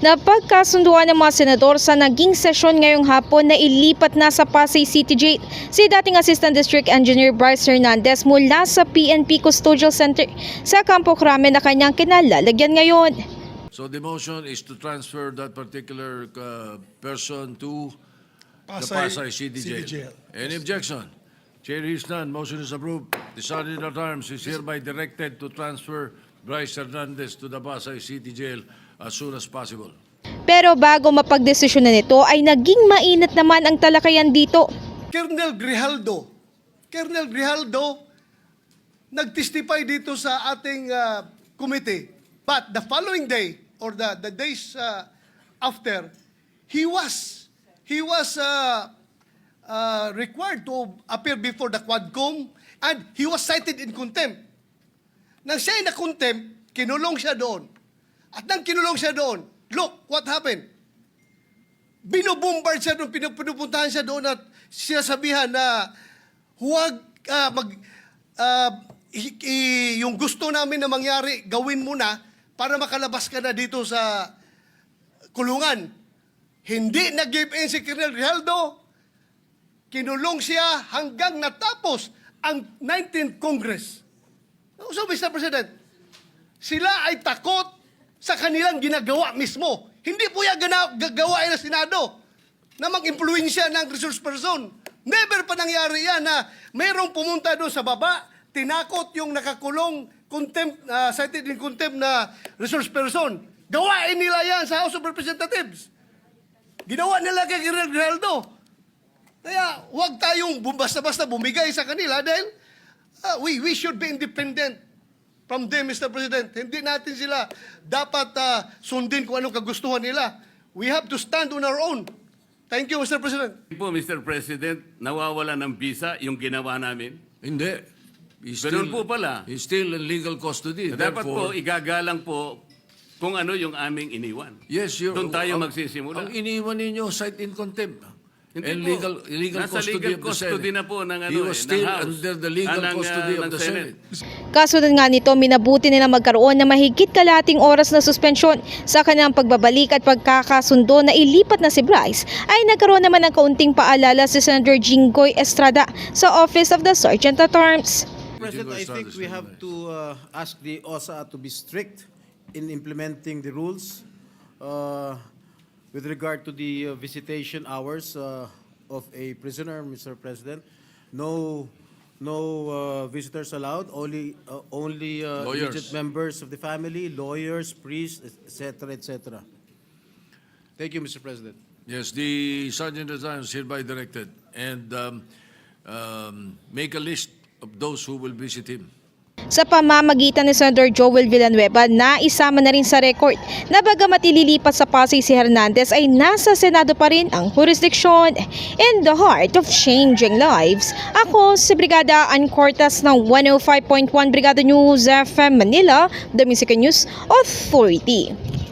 Napagkasunduan ng mga senador sa naging sesyon ngayong hapon na ilipat na sa Pasay City Jail si dating Assistant District Engineer Bryce Hernandez mula sa PNP Custodial Center sa Campo Crame na kanyang kinalalagyan ngayon. So the motion is to transfer that particular uh, person to the Pasay City Jail. Any objection? Chair none. Motion is approved. The Sergeant at Arms is hereby directed to transfer Bryce Hernandez to the Pasay City Jail as soon as possible. Pero bago mapagdesisyon na nito ay naging mainit naman ang talakayan dito. Colonel Grijaldo. Colonel Grijaldo nag-testify dito sa ating uh, committee. But the following day or the the days uh, after, he was he was uh, uh, required to appear before the Quadcom and he was cited in contempt. Nang siya ay na-contempt, kinulong siya doon. At nang kinulong siya doon, look what happened binubombard siya doon, pinu- pinupuntahan siya doon at sinasabihan na huwag ah, mag ah, i- i- yung gusto namin na mangyari, gawin mo na para makalabas ka na dito sa kulungan. Hindi nag-give in si Colonel Rijaldo. Kinulong siya hanggang natapos ang 19th Congress. So, Mr. President, sila ay takot sa kanilang ginagawa mismo. Hindi po yan gana- gagawain ng Senado na mag-impluensya ng resource person. Never pa nangyari yan na mayroong pumunta doon sa baba, tinakot yung nakakulong contempt, uh, cited in contempt na resource person. Gawain nila yan sa House of Representatives. Ginawa nila kay Guerrero Grijaldo. Kaya huwag tayong basta-basta bumigay sa kanila dahil ah, we, we should be independent from them, Mr. President. Hindi natin sila dapat ah, sundin kung anong kagustuhan nila. We have to stand on our own. Thank you, Mr. President. po, Mr. President, nawawala ng visa yung ginawa namin. Hindi. He's Ganun po pala. He's still in legal custody. Dapat po, igagalang po kung ano yung aming iniwan. yes, you're, Doon tayo ang- magsisimula. Ang iniwan ninyo, cite in contempt. Hindi and po. legal, legal Nasa custody legal of the custody Senate. na po ng ano He eh, was ng still House. under the legal Ah, ng, custody ah, of ng the Senate. Senate. Kasunod nga nito, minabuti nila magkaroon ng mahigit kalating oras na suspensyon sa kanyang pagbabalik at pagkakasundo na ilipat na si Bryce ay nagkaroon naman ng kaunting paalala si Senator Jinggoy Estrada sa Office of the Sergeant at Arms. President, I think we have to uh, ask the OSA to be strict in implementing the rules uh, with regard to the uh, visitation hours uh, of a prisoner, Mr. President. No, no uh, visitors allowed, only, uh, only uh, Lawyers. immediate members of the family, lawyers, priests, etc., etc. Thank you, Mr. President. Yes, the Sergeant at Arms hereby directed and um, um, make a list of those who will visit him. Sa pamamagitan ni Senator Joel Villanueva na isama na rin sa record na bagamat ililipat sa Pasay si Hernandez ay nasa Senado pa rin ang jurisdiction. In the heart of changing lives, ako si Brigada Ann Cortas ng 105.1 Brigada News FM Manila, The Music News Authority.